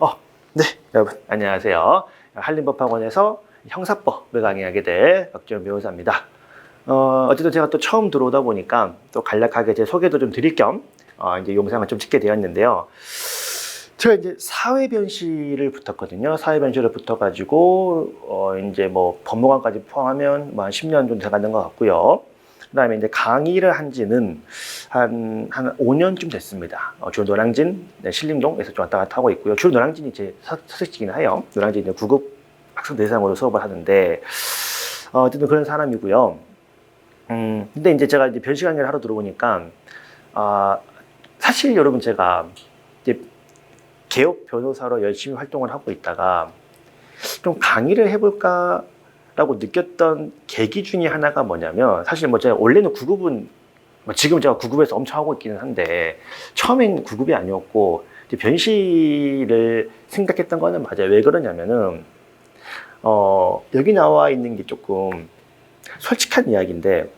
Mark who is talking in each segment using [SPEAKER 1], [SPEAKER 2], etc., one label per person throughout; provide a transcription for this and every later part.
[SPEAKER 1] 어, 네, 여러분 안녕하세요. 한림법학원에서 형사법을 강의하게 될 박지원 변호사입니다. 어, 어쨌든 제가 또 처음 들어오다 보니까 또 간략하게 제 소개도 좀 드릴 겸 어, 이제 영상을 좀 찍게 되었는데요. 제가 이제 사회변실을 붙었거든요. 사회변실을 붙어가지고 어, 이제 뭐 법무관까지 포함하면 뭐 한 10년 정도 돼가는 것 같고요. 그다음에 이제 강의를 한 지는 한, 한 5년쯤 됐습니다. 어, 주로 노량진, 네, 신림동에서 좀 왔다 갔다 하고 있고요. 주로 노량진이 제 사- 사택지긴 해요. 노량진 이제 9급 학생 대상으로 수업을 하는데, 어, 어쨌든 그런 사람이고요. 음, 근데 이제 제가 이제 변시 강의를 하러 들어오니까, 아, 사실 여러분 제가 이제 개업 변호사로 열심히 활동을 하고 있다가 좀 강의를 해볼까 라고 느꼈던 계기 중에 하나가 뭐냐면 사실 뭐 제가 원래는 9급은 뭐 지금 제가 9급에서 엄청 하고 있기는 한데 처음엔 9급이 아니었고 변시를 생각했던 거는 맞아요. 왜 그러냐면은 어 여기 나와 있는 게 조금 솔직한 이야기인데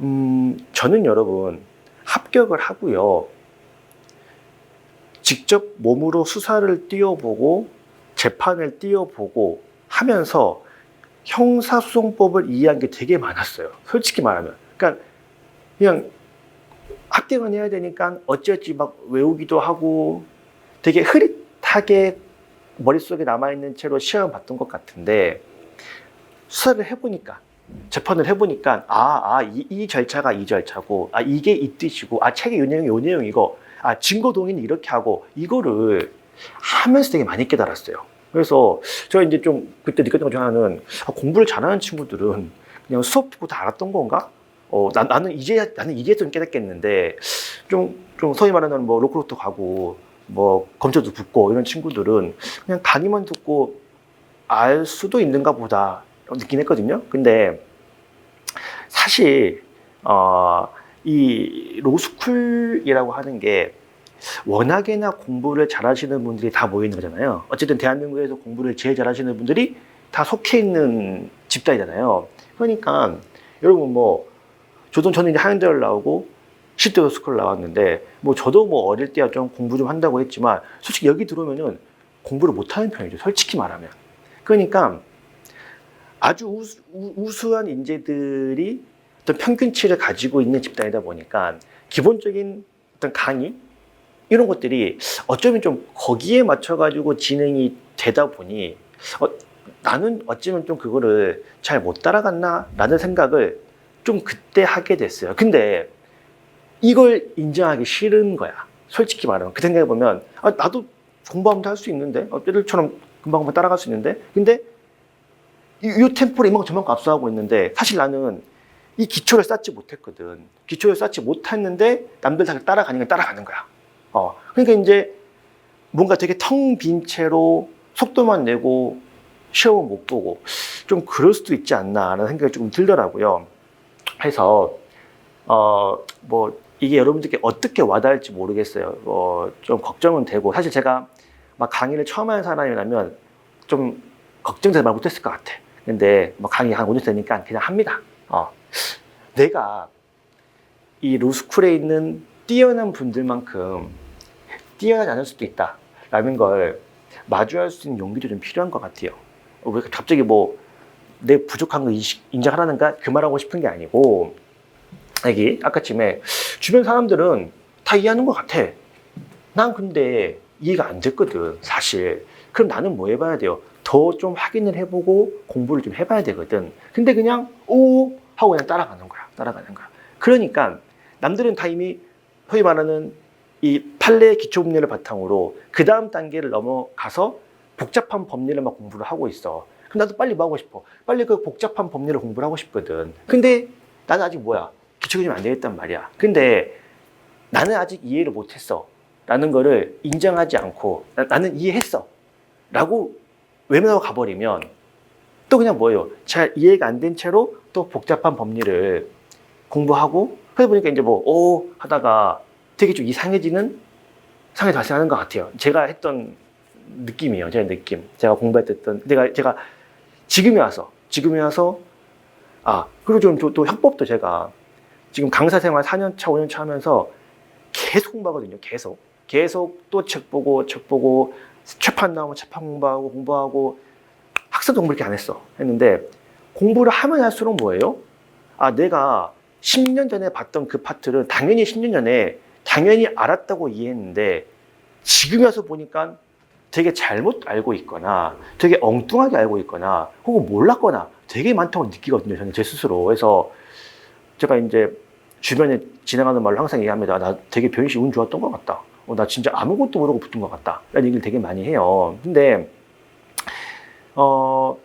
[SPEAKER 1] 음 저는 여러분 합격을 하고요. 직접 몸으로 수사를 띄워보고 재판을 띄워보고 하면서 형사소송법을 이해한 게 되게 많았어요. 솔직히 말하면. 그러니까 그냥 합격은 해야 되니까 어찌어찌 막 외우기도 하고 되게 흐릿하게 머릿속에 남아있는 채로 시험 봤던 것 같은데 수사를 해보니까 재판을 해보니까 아, 아, 이, 이 절차가 이 절차고 아, 이게 이 뜻이고 아, 책의 요 내용이 요 내용이고 아, 증거 동의는 이렇게 하고 이거를 하면서 되게 많이 깨달았어요. 그래서 제가 이제 좀 그때 느꼈던 것 중 하나는 아, 공부를 잘하는 친구들은 그냥 수업 듣고 다 알았던 건가? 어, 나, 나는 이제 나는 이제 좀 깨닫겠는데 좀, 좀 소위 말하는 뭐 로컬로또 가고 뭐 검찰도 붙고 이런 친구들은 그냥 단위만 듣고 알 수도 있는가 보다 느낀 했거든요. 근데 사실 어, 이 로스쿨이라고 하는 게 워낙에나 공부를 잘하시는 분들이 다 모여 있는 거잖아요. 어쨌든 대한민국에서 공부를 제일 잘하시는 분들이 다 속해 있는 집단이잖아요. 그러니까 여러분 뭐 저도 저는 이제 한양대를 나오고 실대 스쿨 나왔는데 뭐 저도 뭐 어릴 때야 좀 공부 좀 한다고 했지만 솔직히 여기 들어오면은 공부를 못하는 편이죠. 솔직히 말하면. 그러니까 아주 우수, 우수한 인재들이 어떤 평균치를 가지고 있는 집단이다 보니까 기본적인 어떤 강의 이런 것들이 어쩌면 좀 거기에 맞춰가지고 진행이 되다 보니 어, 나는 어쩌면 좀 그거를 잘 못 따라갔나 라는 생각을 좀 그때 하게 됐어요. 근데 이걸 인정하기 싫은 거야. 솔직히 말하면 그 생각해 보면 아, 나도 공부하면 할 수 있는데 어, 얘들처럼 금방금방 따라갈 수 있는데 근데 이, 이 템포를 이만큼 저만큼 앞서가고 있는데 사실 나는 이 기초를 쌓지 못했거든. 기초를 쌓지 못했는데 남들 다 따라가니까 따라가는 거야. 어, 그러니까 이제 뭔가 되게 텅 빈 채로 속도만 내고 시험을 못 보고 좀 그럴 수도 있지 않나라는 생각이 조금 들더라고요. 해서 어, 뭐 이게 여러분들께 어떻게 와닿을지 모르겠어요. 어, 좀 걱정은 되고 사실 제가 막 강의를 처음 하는 사람이라면 좀 걱정돼서 말 못했을 것 같아. 근데 뭐 강의 한 5년 되니까 그냥 합니다. 어, 내가 이 로스쿨에 있는 뛰어난 분들만큼 뛰어나지 않을 수도 있다 라는 걸 마주할 수 있는 용기도 좀 필요한 것 같아요. 어, 왜 갑자기 뭐 내 부족한 거 인정하라는가 그 말하고 싶은 게 아니고 여기 아까쯤에 주변 사람들은 다 이해하는 것 같아. 난 근데 이해가 안 됐거든 사실. 그럼 나는 뭐 해봐야 돼요? 더 좀 확인을 해보고 공부를 좀 해봐야 되거든. 근데 그냥 오 하고 그냥 따라가는 거야. 따라가는 거야. 그러니까 남들은 다 이미 소위 말하는 이 판례 기초 법률을 바탕으로 그 다음 단계를 넘어가서 복잡한 법률을 막 공부를 하고 있어. 그럼 나도 빨리 뭐 하고 싶어? 빨리 그 복잡한 법률을 공부를 하고 싶거든. 근데 나는 아직 뭐야? 기초가 좀안 되겠단 말이야. 근데 나는 아직 이해를 못했어. 라는 거를 인정하지 않고 나, 는 이해했어. 라고 외면하고 가버리면 또 그냥 뭐예요? 잘 이해가 안 된 채로 또 복잡한 법률을 공부하고 그러다 보니까 이제 뭐, 오 하다가 되게 좀 이상해지는 상황이 발생하는 것 같아요. 제가 했던 느낌이에요. 제 느낌. 제가 공부했던, 내가, 제가 지금에 와서, 지금에 와서, 아, 그리고 좀 또 협법도 제가 지금 강사 생활 4년 차, 5년 차 하면서 계속 공부하거든요. 계속. 계속 또 책 보고, 책 보고, 재판 나오면 재판 공부하고 공부하고 학습 공부 이렇게 안 했어. 했는데 공부를 하면 할수록 뭐예요? 아, 내가 10년 전에 봤던 그 파트를 당연히 10년 전에 당연히 알았다고 이해했는데 지금 와서 보니까 되게 잘못 알고 있거나 되게 엉뚱하게 알고 있거나 혹은 몰랐거나 되게 많다고 느끼거든요. 저는 제 스스로. 그래서 제가 이제 주변에 지나가는 말로 항상 얘기합니다. 나 되게 변씨 운 좋았던 것 같다. 어, 나 진짜 아무것도 모르고 붙은 것 같다. 라는 얘기를 되게 많이 해요. 근데, 어,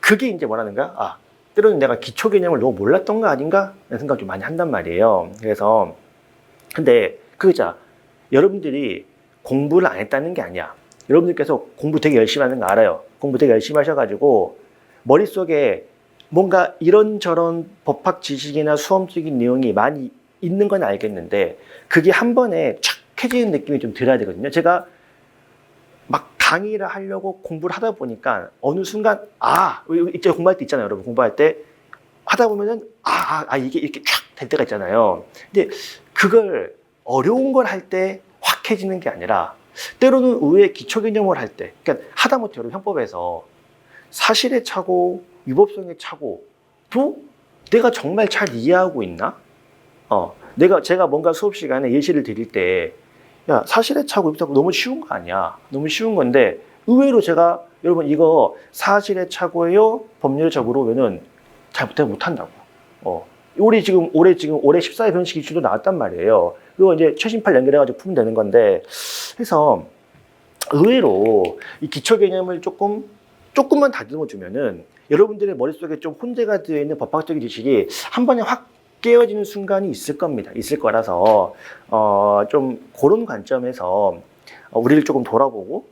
[SPEAKER 1] 그게 이제 뭐라는가? 아, 때로는 내가 기초 개념을 너무 몰랐던 거 아닌가? 라는 생각 좀 많이 한단 말이에요. 그래서, 근데, 그거자 여러분들이 공부를 안 했다는 게 아니야. 여러분들께서 공부 되게 열심히 하는 거 알아요. 공부 되게 열심히 하셔가지고, 머릿속에 뭔가 이런저런 법학 지식이나 수험적인 내용이 많이 있는 건 알겠는데, 그게 한 번에 착 해지는 느낌이 좀 들어야 되거든요. 제가 막 강의를 하려고 공부를 하다 보니까 어느 순간 아 이제 공부할 때 있잖아요, 여러분 공부할 때 하다 보면은 아, 아, 아, 이게 이렇게 쫙될 때가 있잖아요. 근데 그걸 어려운 걸 할 때 확해지는 게 아니라 때로는 의외의 기초 개념을 할 때, 그러니까 하다못해 여러분 형법에서 사실에 차고 위법성에 차고 또 내가 정말 잘 이해하고 있나? 어, 내가 제가 뭔가 수업 시간에 예시를 드릴 때 야, 사실에 차고 위법성 너무 쉬운 거 아니야. 너무 쉬운 건데 의외로 제가 여러분 이거 사실에 차고예요. 법률적으로 면은 잘 못해 못한다고. 어. 올해 지금 올해 지금 올해 14회 변식 이슈도 나왔단 말이에요. 그리고 이제 최신판 연결해가지고 풀면 되는 건데 그래서 의외로 이 기초 개념을 조금 조금만 다듬어 주면은 여러분들의 머릿속에 좀 혼재가 되어 있는 법학적인 지식이 한 번에 확 깨어지는 순간이 있을 겁니다. 있을 거라서 어, 좀 그런 관점에서 어, 우리를 조금 돌아보고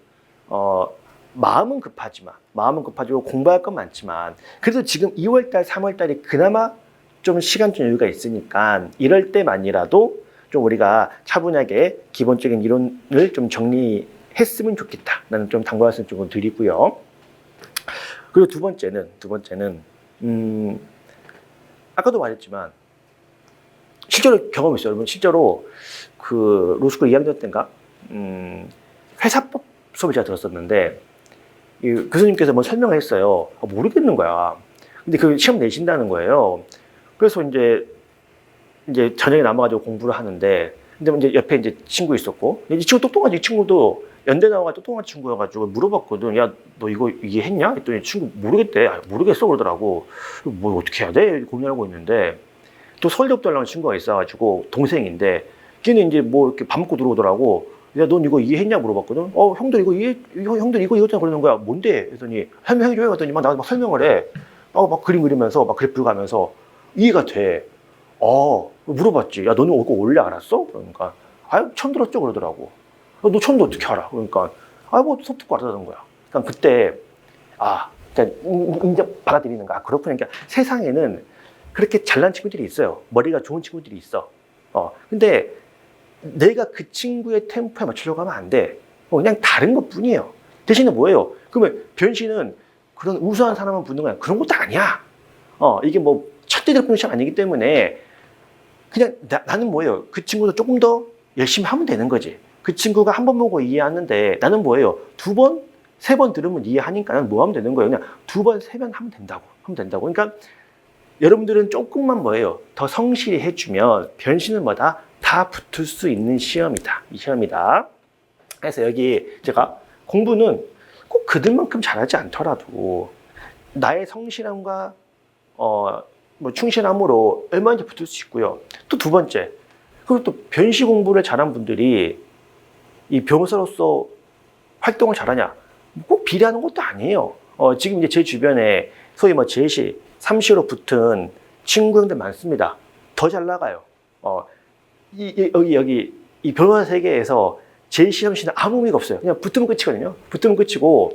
[SPEAKER 1] 어, 마음은 급하지만 마음은 급하지고 공부할 건 많지만 그래도 지금 2월달, 3월달이 그나마 좀 시간 좀 여유가 있으니까 이럴 때만이라도 좀 우리가 차분하게 기본적인 이론을 좀 정리했으면 좋겠다. 나는 좀 당부 말씀 조금 드리고요. 그리고 두 번째는 두 번째는 음 아까도 말했지만 실제로 경험이 있어요. 여러분 실제로 그 로스쿨 2학년 때인가 음 회사법 수업을 제가 들었었는데 이 교수님께서 뭐 설명을 했어요. 아, 모르겠는 거야. 근데 그 시험 내신다는 거예요. 그래서 이제 이제 저녁에 남아가지고 공부를 하는데 근데 이제 옆에 이제 친구 있었고 이 친구 똑똑한 이 친구도 연대 나와가지고 똑똑한 친구여가지고 물어봤거든. 야 너 이거 이해했냐? 했더니 친구 모르겠대. 아, 모르겠어 그러더라고. 뭐 어떻게 해야 돼? 고민하고 있는데 또 하려는 친구가 있어가지고 동생인데 걔는 이제 뭐 이렇게 밥 먹고 들어오더라고. 야, 넌 이거 이해했냐 물어봤거든. 어, 형들 이거 이해, 형, 형들 이거 이거잖아 그러는 거야. 뭔데? 그랬더니 설명해줘요. 그랬더니 막 나한테 막 설명을 해. 어, 막 그림 그리면서 막 그래프 가면서 이해가 돼. 어, 물어봤지. 야, 너는 이거 원래 알았어? 그러니까. 아유, 처음 들었죠? 그러더라고. 어, 너 처음도 어떻게 알아? 그러니까. 아, 뭐 수업 듣고 알았다는 거야. 그러니까 그때, 아, 그러니까 이제 받아들이는 거야. 아, 그렇구나. 그러니까 세상에는 그렇게 잘난 친구들이 있어요. 머리가 좋은 친구들이 있어. 어, 근데 내가 그 친구의 템포에 맞추려고 하면 안 돼. 어, 그냥 다른 것 뿐이에요. 대신에 뭐예요? 그러면 변신은 그런 우수한 사람만 붙는 거야. 그런 것도 아니야. 어, 이게 뭐 대표 시험 아니기 때문에 그냥 나, 나는 뭐예요? 그 친구도 조금 더 열심히 하면 되는 거지. 그 친구가 한 번 보고 이해하는데 나는 뭐예요? 두 번, 세 번 들으면 이해하니까 나는 뭐 하면 되는 거예요? 그냥 두 번, 세 번 하면 된다고. 하면 된다고. 그러니까 여러분들은 조금만 뭐예요? 더 성실히 해주면 변신은 뭐다? 다 붙을 수 있는 시험이다. 이 시험이다. 그래서 여기 제가 공부는 꼭 그들만큼 잘하지 않더라도 나의 성실함과 어, 뭐 충실함으로 얼마든지 붙을 수 있고요. 또 두 번째, 그리고 또 변시 공부를 잘한 분들이 이 변호사로서 활동을 잘하냐? 꼭 비례하는 것도 아니에요. 어, 지금 이제 제 주변에 소위 뭐 제시, 삼시로 붙은 친구 형들 많습니다. 더 잘 나가요. 어, 이, 이- 여기 여기 이 변호사 세계에서 제일 시험 시는 아무 의미가 없어요. 그냥 붙으면 끝이거든요. 붙으면 끝이고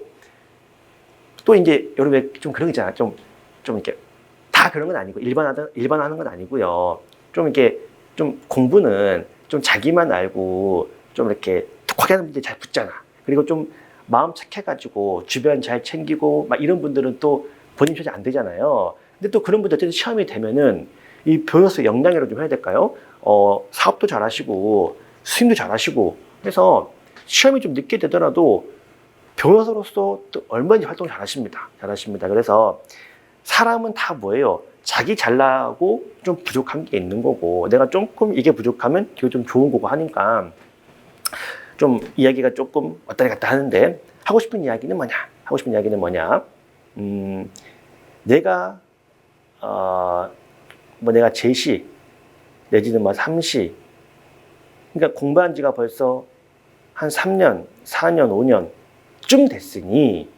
[SPEAKER 1] 또 이제 여러분 좀 그런 거 있잖아. 좀 좀 이렇게 다 그런 건 아니고 일반하다 일반하는 건 아니고요. 좀 이렇게 좀 공부는 좀 자기만 알고 좀 이렇게 독하게 하는 분들이 잘 붙잖아. 그리고 좀 마음 착해가지고 주변 잘 챙기고 막 이런 분들은 또 본인 표시 안 되잖아요. 근데 또 그런 분들 어쨌든 시험이 되면은 이 변호사 역량이라고 좀 해야 될까요? 어, 사업도 잘하시고 수임도 잘하시고 그래서 시험이 좀 늦게 되더라도 변호사로서 또 얼마든지 활동 잘하십니다. 잘하십니다. 그래서 사람은 다 뭐예요? 자기 잘나고 좀 부족한 게 있는 거고 내가 조금 이게 부족하면 이게 좀 좋은 거고 하니까 좀 이야기가 조금 왔다 갔다 하는데 하고 싶은 이야기는 뭐냐? 하고 싶은 이야기는 뭐냐? 음, 내가 어, 뭐 내가 제시 내지는 뭐 삼시 그러니까 공부한 지가 벌써 한 3년, 4년, 5년쯤 됐으니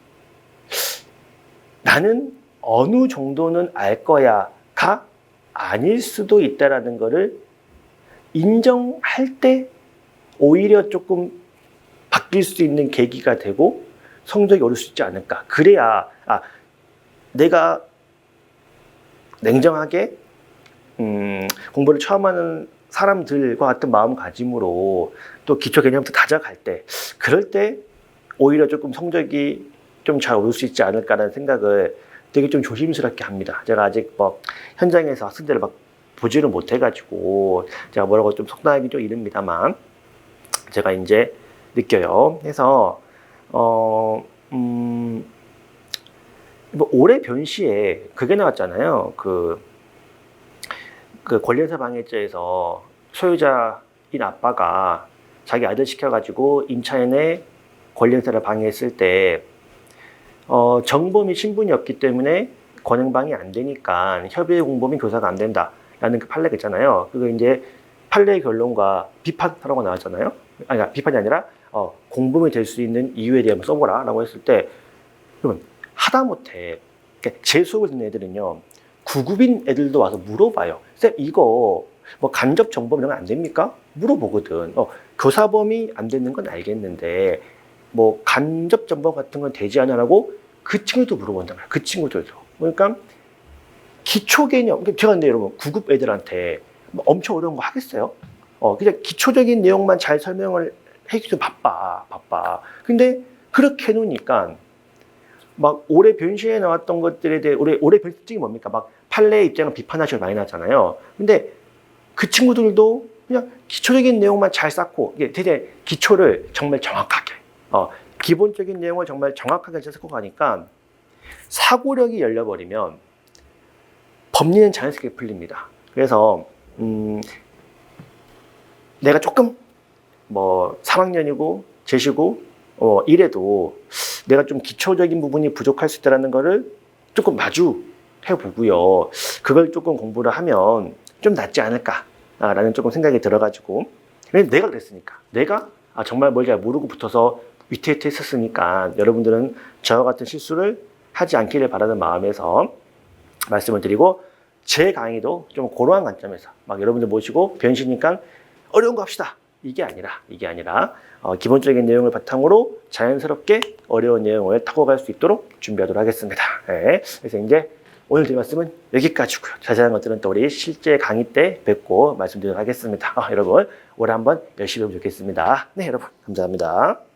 [SPEAKER 1] 나는 어느 정도는 알 거야가 아닐 수도 있다라는 거를 인정할 때 오히려 조금 바뀔 수 있는 계기가 되고 성적이 오를 수 있지 않을까. 그래야 아 내가 냉정하게 음, 공부를 처음 하는 사람들과 같은 마음가짐으로 또 기초 개념부터 다져갈 때 그럴 때 오히려 조금 성적이 좀 잘 오를 수 있지 않을까라는 생각을 되게 좀 조심스럽게 합니다. 제가 아직 뭐 현장에서 학생들을 막 보지를 못해가지고 제가 뭐라고 좀 속단하기 좀 이릅니다만 제가 이제 느껴요. 그래서 어, 음, 뭐 올해 변시에 그게 나왔잖아요. 그, 그 권리행사 방해죄에서 소유자인 아빠가 자기 아들 시켜가지고 임차인의 권리행사를 방해했을 때 어, 정범이 신분이 없기 때문에 권행방이 안 되니까 협의의 공범이 교사가 안 된다라는 그 판례가 있잖아요. 그거 이제 판례의 결론과 비판 사라고 나왔잖아요. 아니, 비판이 아니라 어, 공범이 될 수 있는 이유에 대해 써보라라고 했을 때 그러면 하다못해 그러니까 제 수업을 듣는 애들은요 구급인 애들도 와서 물어봐요. 쌤 이거 뭐 간접 정범 이런 건안 됩니까? 물어보거든. 어, 교사범이 안 되는 건 알겠는데 뭐 간접 정범 같은 건 되지 않아라고 그 친구도 물어본단 말이야. 그 친구들도. 그러니까 기초 개념. 그러니까 제가 근데 여러분 구급 애들한테 뭐 엄청 어려운 거 하겠어요? 어 그냥 기초적인 내용만 잘 설명을 해주기 좀 바빠, 바빠. 근데 그렇게 해놓으니까 막 올해 변시에 나왔던 것들에 대해 올해 올해 변시 특징이 뭡니까? 막 판례 입장을 비판하시고 많이 나잖아요. 근데 그 친구들도 그냥 기초적인 내용만 잘 쌓고 이게 되게 기초를 정말 정확하게 어, 기본적인 내용을 정말 정확하게 잘 쌓고 가니까 사고력이 열려버리면 법리는 자연스럽게 풀립니다. 그래서 음, 내가 조금 뭐 3학년이고 제시고 어, 이래도 내가 좀 기초적인 부분이 부족할 수 있다는 거를 조금 마주 해보고요. 그걸 조금 공부를 하면 좀 낫지 않을까라는 조금 생각이 들어가지고 내가 그랬으니까 내가 아, 정말 뭘 잘 모르고 붙어서 위태위태 했었으니까 여러분들은 저와 같은 실수를 하지 않기를 바라는 마음에서 말씀을 드리고 제 강의도 좀 그러한 관점에서 막 여러분들 모시고 변시니까 어려운 거 합시다. 이게 아니라 이게 아니라 어, 기본적인 내용을 바탕으로 자연스럽게 어려운 내용을 타고 갈 수 있도록 준비하도록 하겠습니다. 네. 그래서 이제 오늘 드린 말씀은 여기까지고요. 자세한 것들은 또 우리 실제 강의 때 뵙고 말씀드리도록 하겠습니다. 아, 여러분 올해 한번 열심히 해보면 좋겠습니다. 네, 여러분 감사합니다.